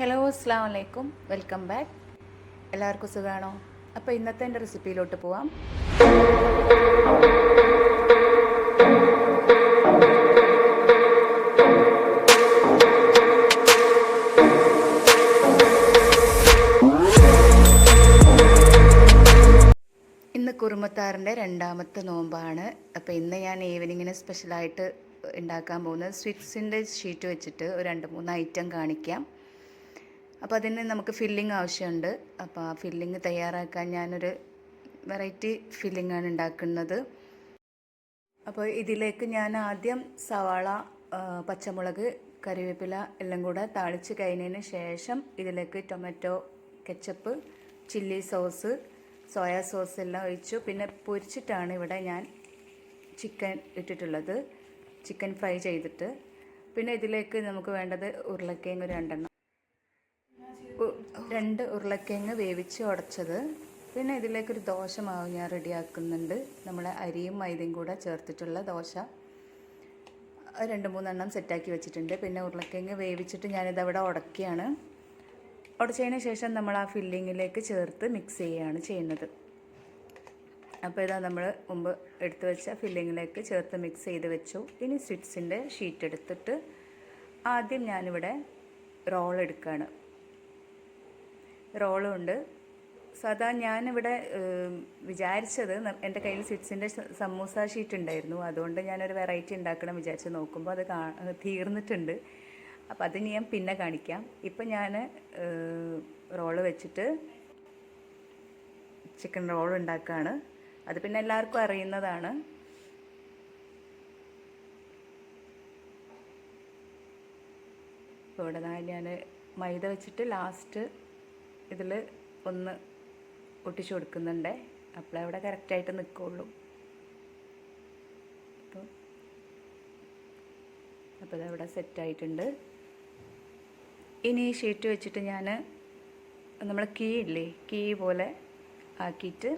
Hello അസ്സാം വലൈക്കും welcome back എല്ലാവർക്കും സുഖമാണോ അപ്പോൾ ഇന്നത്തെ എന്റെ റെസിപ്പിയിലോട്ട് പോവാം. ഇന്ന് കുറുമത്താറിന്റെ രണ്ടാമത്തെ നോമ്പാണ്. അപ്പോൾ ഇന്ന് ഞാൻ ഈവനിങ്ങിന് സ്പെഷ്യലായിട്ട് ഉണ്ടാക്കാൻ പോകുന്നത് സ്വിറ്റ്സിന്റെ ഷീറ്റ് വെച്ചിട്ട് ഒരു രണ്ട് മൂന്ന് ഐറ്റം കാണിക്കാം. അപ്പോൾ അതിന് നമുക്ക് ഫില്ലിംഗ് ആവശ്യമുണ്ട്. അപ്പോൾ ആ ഫില്ലിംഗ് തയ്യാറാക്കാൻ ഞാനൊരു വെറൈറ്റി ഫില്ലിംഗ് ആണ് ഉണ്ടാക്കുന്നത്. അപ്പോൾ ഇതിലേക്ക് ഞാൻ ആദ്യം സവാള പച്ചമുളക് കറിവേപ്പില എല്ലാം കൂടെ താളിച്ച് കഴിഞ്ഞതിന് ശേഷം ഇതിലേക്ക് tomato ketchup chilli sauce soya sauce എല്ലാം ഒഴിച്ചു. പിന്നെ പൊരിച്ചിട്ടാണ് ഇവിടെ ഞാൻ ചിക്കൻ ഇട്ടിട്ടുള്ളത്. ചിക്കൻ ഫ്രൈ ചെയ്തിട്ട്. പിന്നെ ഇതിലേക്ക് നമുക്ക് വേണ്ടത് ഉരുളക്കിഴങ്ങ് രണ്ടെണ്ണം. രണ്ട് ഉരുളക്കിഴങ്ങ് വേവിച്ച് ഉടച്ചത്. പിന്നെ ഇതിലേക്കൊരു ദോശ മാവ് ഞാൻ റെഡിയാക്കുന്നുണ്ട്. നമ്മളെ അരിയും മൈദയും കൂടെ ചേർത്തിട്ടുള്ള ദോശ. രണ്ട് മൂന്നെണ്ണം സെറ്റാക്കി വെച്ചിട്ടുണ്ട്. പിന്നെ ഉരുളക്കിഴങ്ങ് വേവിച്ചിട്ട് ഞാനിത് അവിടെ ഉടക്കുകയാണ്. ഉടച്ചതിന് ശേഷം നമ്മൾ ആ ഫില്ലിങ്ങിലേക്ക് ചേർത്ത് മിക്സ് ചെയ്യുകയാണ് ചെയ്യുന്നത്. അപ്പോൾ ഇതാ നമ്മൾ മുമ്പ് എടുത്തു വെച്ച ഫില്ലിങ്ങിലേക്ക് ചേർത്ത് മിക്സ് ചെയ്ത് വെച്ചു. ഇനി സ്വിറ്റ്സിന്റെ ഷീറ്റ് എടുത്തിട്ട് ആദ്യം ഞാനിവിടെ റോൾ എടുക്കുകയാണ്. റോളും ഉണ്ട് സാധാ ഞാനിവിടെ വിചാരിച്ചത് എന്റെ കയ്യിൽ സ്വിറ്റ്സിന്റെ സമൂസ ഷീറ്റ് ഉണ്ടായിരുന്നു. അതുകൊണ്ട് ഞാനൊരു വെറൈറ്റി ഉണ്ടാക്കണം വിചാരിച്ച് നോക്കുമ്പോൾ അത് കാ തീർന്നിട്ടുണ്ട്. അപ്പോൾ അത് ഞാൻ പിന്നെ കാണിക്കാം. ഇപ്പം ഞാൻ റോൾ വെച്ചിട്ട് ചിക്കൻ റോൾ ഉണ്ടാക്കുകയാണ് അത് പിന്നെ എല്ലാവർക്കും അറിയുന്നതാണ്. ഇവിടെ ഞാൻ മൈദ വെച്ചിട്ട് ലാസ്റ്റ് ഇതിൽ ഒന്ന് ഒട്ടിച്ചു കൊടുക്കുന്നുണ്ട്. അപ്പോൾ അവിടെ കറക്റ്റായിട്ട് നിൽക്കുള്ളൂ അപ്പോൾ അപ്പോൾ ഇതവിടെ സെറ്റായിട്ടുണ്ട് ഇനി ഈ ഷീറ്റ് വെച്ചിട്ട് ഞാൻ നമ്മൾ കീ ഇല്ലേ കീ പോലെ ആക്കിയിട്ട്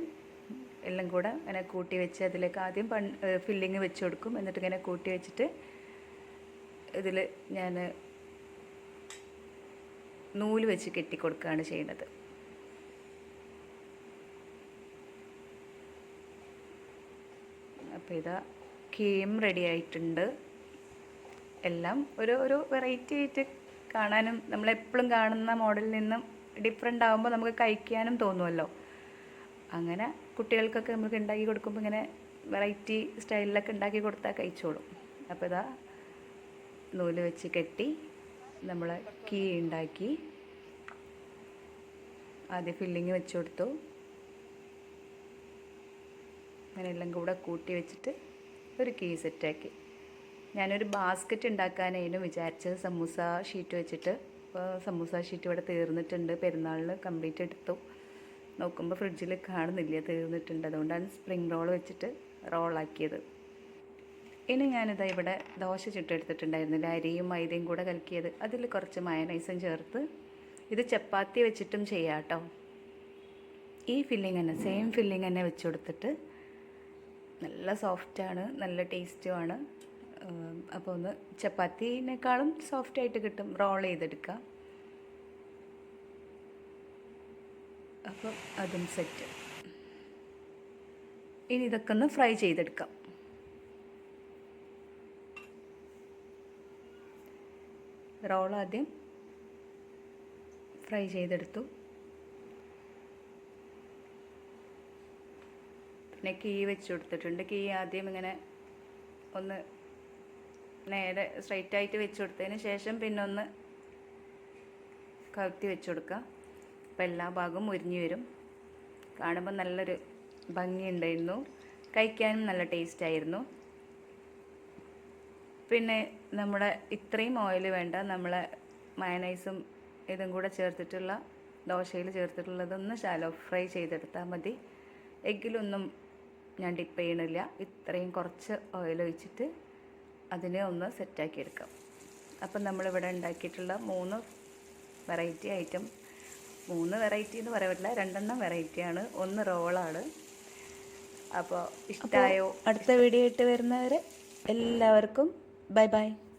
എല്ലാം കൂടെ ഇങ്ങനെ കൂട്ടി വെച്ച് അതിലേക്ക് ആദ്യം പൺ ഫില്ലിങ് വെച്ച് കൊടുക്കും. എന്നിട്ട് ഇങ്ങനെ കൂട്ടി വെച്ചിട്ട് ഇതിൽ ഞാൻ നൂൽ വെച്ച് കെട്ടിക്കൊടുക്കുകയാണ് ചെയ്യുന്നത്. അപ്പോൾ ഇതാ കീം റെഡി ആയിട്ടുണ്ട്. എല്ലാം ഒരു ഒരു വെറൈറ്റി ആയിട്ട് കാണാനും നമ്മളെപ്പോഴും കാണുന്ന മോഡലിൽ നിന്നും ഡിഫറെന്റ് ആകുമ്പോൾ നമുക്ക് കഴിക്കാനും തോന്നുമല്ലോ അങ്ങനെ കുട്ടികൾക്കൊക്കെ നമുക്ക് ഉണ്ടാക്കി കൊടുക്കുമ്പോൾ ഇങ്ങനെ വെറൈറ്റി സ്റ്റൈലിലൊക്കെ ഉണ്ടാക്കി കൊടുത്താൽ കഴിച്ചോളും. അപ്പോൾ ഇതാ നൂൽ വെച്ച് കെട്ടി നമ്മൾ കീ ഉണ്ടാക്കി ആദ്യം ഫില്ലിങ് വെച്ച് കൊടുത്തു. അങ്ങനെയെല്ലാം കൂടെ കൂട്ടി വെച്ചിട്ട് ഒരു കീ സെറ്റാക്കി ഞാനൊരു ബാസ്ക്കറ്റ് ഉണ്ടാക്കാനായിരുന്നു വിചാരിച്ചത്. സമൂസ ഷീറ്റ് വെച്ചിട്ട് അപ്പോൾ സമൂസ ഷീറ്റ് ഇവിടെ തീർന്നിട്ടുണ്ട്. പെരുന്നാളിൽ കംപ്ലീറ്റ് എടുത്തു. നോക്കുമ്പോൾ ഫ്രിഡ്ജിൽ കാണുന്നില്ല തീർന്നിട്ടുണ്ട്. അതുകൊണ്ടാണ് സ്പ്രിങ് റോൾ വെച്ചിട്ട് റോളാക്കിയത് ഇനി ഞാനിതാ ഇവിടെ ദോശ ചുട്ടെടുത്തിട്ടുണ്ടായിരുന്നില്ല അരിയും മൈദയും കൂടെ കലക്കിയത്. അതിൽ കുറച്ച് മയനൈസും ചേർത്ത് ഇത് ചപ്പാത്തി വെച്ചിട്ടും ചെയ്യാം കേട്ടോ. ഈ ഫില്ലിങ് തന്നെ സെയിം ഫില്ലിങ് തന്നെ വെച്ച് കൊടുത്തിട്ട് നല്ല സോഫ്റ്റാണ് നല്ല ടേസ്റ്റുമാണ് അപ്പോൾ ഒന്ന് ചപ്പാത്തിനേക്കാളും സോഫ്റ്റായിട്ട് കിട്ടും റോൾ ചെയ്തെടുക്കാം. അപ്പം അതും സെറ്റ് ഇനി ഇതൊക്കെ ഒന്ന് ഫ്രൈ ചെയ്തെടുക്കാം. റോൾ ആദ്യം ഫ്രൈ ചെയ്തെടുത്തു. പിന്നെ കീ വെച്ച് കൊടുത്തിട്ടുണ്ട്. കീ ആദ്യം ഇങ്ങനെ ഒന്ന് നേരെ സ്ട്രൈറ്റ് ആയിട്ട് വെച്ച് കൊടുത്തതിന് ശേഷം പിന്നെ ഒന്ന് കവിത്തി വെച്ച് കൊടുക്കുക. അപ്പോൾ എല്ലാ ഭാഗവും മുരിഞ്ഞു വരും. കാണുമ്പോൾ നല്ലൊരു ഭംഗിയുണ്ടായിരുന്നു. കഴിക്കാനും നല്ല ടേസ്റ്റ് ആയിരുന്നു. പിന്നെ നമ്മുടെ ഇത്രയും ഓയിൽ വേണ്ട നമ്മളെ മയനൈസും ഇതും കൂടെ ചേർത്തിട്ടുള്ള ദോശയിൽ ചേർത്തിട്ടുള്ളതൊന്ന് ശാലോ ഫ്രൈ ചെയ്തെടുത്താൽ മതി. എഗ്ഗിലൊന്നും ഞാൻ ഡിപ്പ് ചെയ്യണില്ല. ഇത്രയും കുറച്ച് ഓയിൽ ഒഴിച്ചിട്ട് അതിനെ ഒന്ന് സെറ്റാക്കി എടുക്കാം. അപ്പം നമ്മളിവിടെ ഉണ്ടാക്കിയിട്ടുള്ള മൂന്ന് വെറൈറ്റി ഐറ്റം മൂന്ന് വെറൈറ്റി എന്ന് പറയാൻ പറ്റില്ല രണ്ടെണ്ണം വെറൈറ്റിയാണ് ഒന്ന് റോളാണ് അപ്പോൾ ഇഷ്ടമായോ അടുത്ത വീഡിയോ ഇട്ട് വരുന്നവരെ എല്ലാവർക്കും 拜拜。